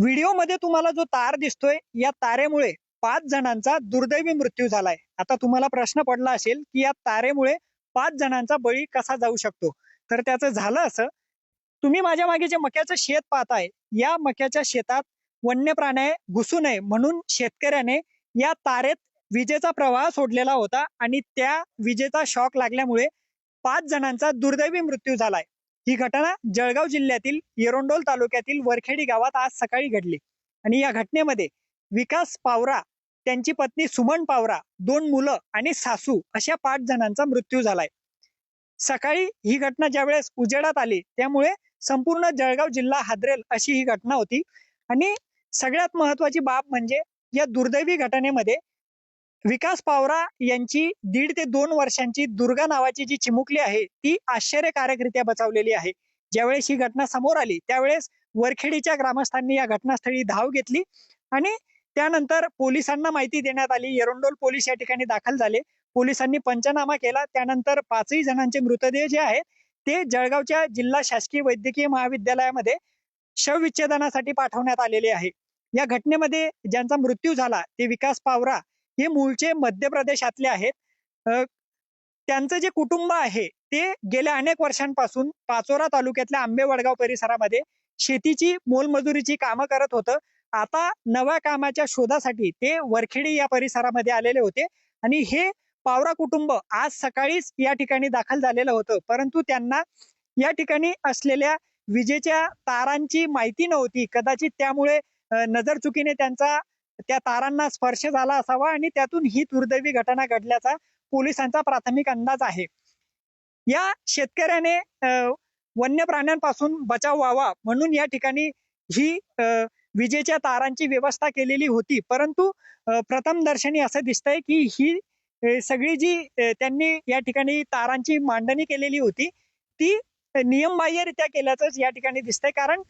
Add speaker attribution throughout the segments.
Speaker 1: व्हिडिओमध्ये तुम्हाला जो तार दिसतोय या तारेमुळे पाच जणांचा दुर्दैवी मृत्यू झालाय. आता तुम्हाला प्रश्न पडला असेल की या तारेमुळे पाच जणांचा बळी कसा जाऊ शकतो? तर त्याचं झालं असं. तुम्ही माझ्या मागे जे मक्याचं शेत पाहताय या मक्याच्या शेतात वन्य प्राणी घुसू नये म्हणून शेतकऱ्याने या तारेत विजेचा प्रवाह सोडलेला होता आणि त्या विजेचा शॉक लागल्यामुळे पाच जणांचा दुर्दैवी मृत्यू झालाय. ही घटना जळगाव जिल्ह्यातील येरोंडोल तालुक्यातील वरखेडी गावात आज सकाळी घडली. आणि या घटनेमध्ये विकास पावरा त्यांची पत्नी सुमन पावरा दोन मुलं आणि सासू अशा पाच जणांचा मृत्यू झालाय. सकाळी ही घटना ज्यावेळेस उजेडात आली त्यामुळे संपूर्ण जळगाव जिल्हा हादरेल अशी ही घटना होती. आणि सगळ्यात महत्वाची बाब म्हणजे या दुर्दैवी घटनेमध्ये विकास पावरा यांची दीड ते दोन वर्षांची दुर्गा नावाची जी चिमुकली आहे ती आश्चर्यकारकरित्या बचावलेली आहे. ज्यावेळेस ही घटना समोर आली त्यावेळेस वरखेडीच्या ग्रामस्थांनी या घटनास्थळी धाव घेतली आणि त्यानंतर पोलिसांना माहिती देण्यात आली. एरोंडोल पोलीस या ठिकाणी दाखल झाले. पोलिसांनी पंचनामा केला. त्यानंतर पाचही जणांचे मृतदेह जे आहेत ते जळगावच्या जिल्हा शासकीय वैद्यकीय महाविद्यालयामध्ये शवविच्छेदनासाठी पाठवण्यात आलेले आहे. या घटनेमध्ये ज्यांचा मृत्यू झाला ते विकास पावरा हे मूळचे मध्य प्रदेशातले आहेत त्यांचं जे कुटुंब आहे ते गेल्या अनेक वर्षांपासून पाचोरा तालुक्यातल्या आंबेवडगाव परिसरामध्ये शेतीची मोलमजुरीची कामं करत होतं. आता नव्या कामाच्या शोधासाठी ते वरखेडी या परिसरामध्ये आलेले होते आणि हे पावरा कुटुंब आज सकाळीच या ठिकाणी दाखल झालेलं होतं. परंतु त्यांना या ठिकाणी असलेल्या विजेच्या तारांची माहिती नव्हती. कदाचित त्यामुळे नजरचुकीने त्यांचा त्या तारांना स्पर्श झाला असावा आणि त्यातून ही दुर्दैवी घटना घडल्याचा पोलिसांचा प्राथमिक अंदाज आहे. या शेतकऱ्याने वन्य प्राण्यांपासून बचाव व्हावा म्हणून या ठिकाणी ही विजेच्या तारांची व्यवस्था केलेली होती. परंतु प्रथम दर्शनी असं दिसतंय की ही सगळी जी त्यांनी या ठिकाणी तारांची मांडणी केलेली होती ती नियमबाह्यरित्या केल्याचंच या ठिकाणी दिसतंय. कारण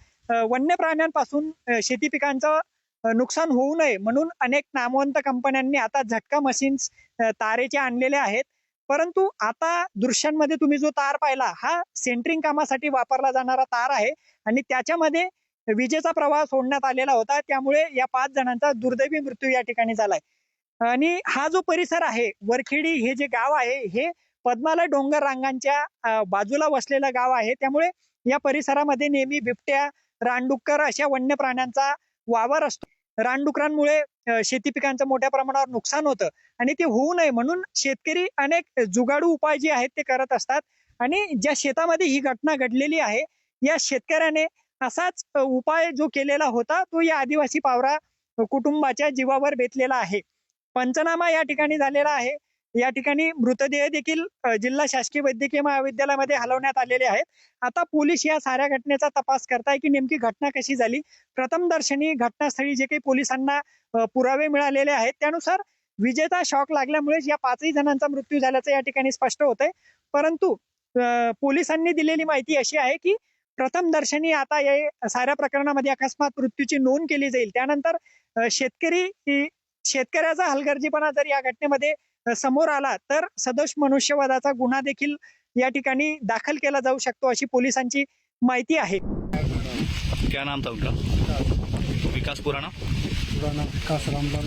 Speaker 1: वन्य प्राण्यांपासून शेती पिकांचं नुकसान होऊ नये म्हणून अनेक नामवंत कंपन्यांनी आता झटका मशीन्स तारेचे आणलेले आहेत. परंतु आता दृश्यांमध्ये तुम्ही जो तार पाहिला हा सेंटरिंग कामासाठी वापरला जाणारा तार आहे आणि त्याच्यामध्ये विजेचा प्रवाह सोडण्यात आलेला होता. त्यामुळे या पाच जणांचा दुर्दैवी मृत्यू या ठिकाणी झालाय. आणि हा जो परिसर आहे वरखेडी हे जे गाव आहे हे पद्मालय डोंगर रांगांच्या बाजूला वसलेलं गाव आहे. त्यामुळे या परिसरामध्ये नेहमी बिबट्या रानडुक्कर अशा वन्य प्राण्यांचा वावर असतो. रानडुकरांमुळे शेती पिकांचं मोठ्या प्रमाणावर नुकसान होतं आणि ते होऊ नये म्हणून शेतकरी अनेक जुगाडू उपाय जे आहेत ते करत असतात. आणि ज्या शेतामध्ये ही घटना घडलेली आहे या शेतकऱ्याने असाच उपाय जो केलेला होता तो या आदिवासी पावरा कुटुंबाच्या जीवावर बेतलेला आहे. पंचनामा या ठिकाणी झालेला आहे. या ठिकाणी मृतदेह देखील जिल्हा शासकीय वैद्यकीय महाविद्यालयामध्ये हलवण्यात आलेले आहेत. आता पोलीस या साऱ्या घटनेचा तपास करताय की नेमकी घटना कशी झाली? प्रथम दर्शनी घटनास्थळी जे काही पोलिसांना पुरावे मिळालेले आहेत त्यानुसार विजेचा शॉक लागल्यामुळेच या पाचही जणांचा मृत्यू झाल्याचं या ठिकाणी स्पष्ट होत आहे परंतु पोलिसांनी दिलेली माहिती अशी आहे की प्रथम दर्शनी आता या साऱ्या प्रकरणामध्ये अकस्मात मृत्यूची नोंद केली जाईल. त्यानंतर शेतकरी ही- शेतकऱ्याचा हलगर्जीपणा जर या घटनेमध्ये समोर आला तर सदोष मनुष्यवधाचा गुन्हा देखील या ठिकाणी दाखल केला जाऊ शकतो अशी पोलिसांची माहिती आहे.
Speaker 2: क्या नाम था उनका? विकास पुराना?
Speaker 3: पुराना विकास रामलाल.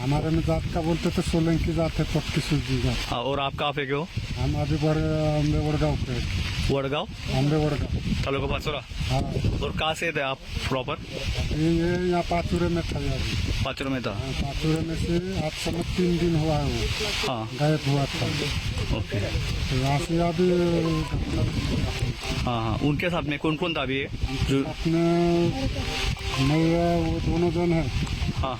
Speaker 3: हमारे में जात का बोलते तो सोलंकी जात है पक्की सूजी जात.
Speaker 2: और आप कहाँ पे के हो?
Speaker 3: हम अभी बड़ वड़गांव पे
Speaker 2: वडगांव?
Speaker 3: अम्बे वड़गांव.
Speaker 2: तालुका पाचोरा?
Speaker 3: हाँ.
Speaker 2: और कहाँ से थे आप प्रॉपर
Speaker 3: ये यहाँ पाचुरे में था यार.
Speaker 2: पाचोरा में था?
Speaker 3: हाँ, पाचुरे में से आज समझ तीन दिन हुआ है वो.
Speaker 2: हाँ.
Speaker 3: गायब हुआ था.
Speaker 2: ओके.
Speaker 3: तो यहाँ से अभी
Speaker 2: हाँ हाँ. उनके साथ में कौन कौन था अभी ये? जो
Speaker 3: अपने मैं वो दोनों जन है.
Speaker 2: हाँ.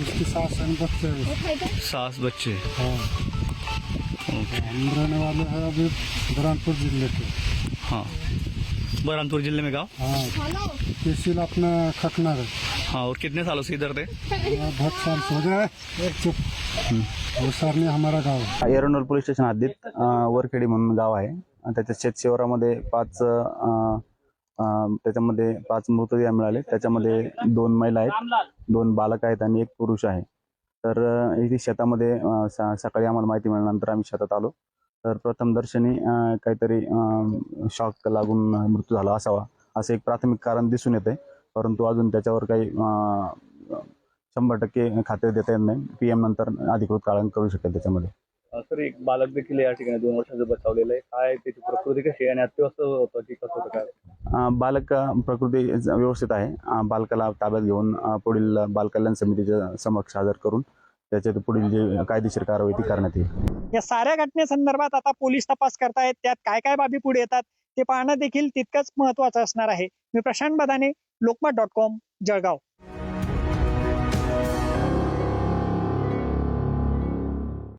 Speaker 3: उसकी सास बच्चे हैं.
Speaker 2: सास बच्चे.
Speaker 3: हाँ.
Speaker 2: ओके
Speaker 3: हम रहने वाले हैं। अभी बुरहानपुर जिले के
Speaker 2: हाँ बरहानपुर जिले में गाँव?
Speaker 3: हाँ तहसील अपना खकना है
Speaker 2: हाँ और कितने सालों से इधर थे?
Speaker 3: बहुत साल से हो जाए एक चुप वो हमारा गाँव
Speaker 4: एरंडोल पोलीस स्टेशन हद्दीत अं, वरखेडी म्हणून गाव आहे. आणि त्याच्या शेतशिवारामध्ये पाच अं, अं, त्याच्यामध्ये पाच मृतदेह मिळाले. त्याच्यामध्ये दोन महिला आहेत दोन बालक आहेत आणि एक पुरुष आहे. तर इथे शेतामध्ये सा सकाळी आम्हाला माहिती मिळाल्यानंतर आम्ही शेतात आलो. तर प्रथमदर्शनी काहीतरी शॉक लागून मृत्यू झाला असावा असं एक प्राथमिक कारण दिसून येते परंतु अजून त्याच्यावर काही शंभर टक्के खाते देता येत नाही. पी एम नंतर अधिकृत कारण करू शकेल त्याच्यामध्ये.
Speaker 2: सर एक बालक देखील या ठिकाणी दोन वर्षाचं बचावलेलं आहे. काय त्याची प्रकृती कशी आहे आणि अत्यवस्थ होतं की कसं होतं? काय
Speaker 4: बालक प्रकृती व्यवस्थित आहे. बालकाला ताब्यात घेऊन पुढील बालकल्याण समितीच्या समक्ष हजर करून त्याच्यात पुढील जे कायदेशीर कारवाई ती करण्यात येईल.
Speaker 1: या साऱ्या घटनेसंदर्भात आता पोलीस तपास करतायत. त्यात काय काय बाबी पुढे येतात ते पाहणं देखील तितकंच महत्वाचं असणार आहे. मी प्रशांत बदाने लोकमत डॉट कॉम जळगाव.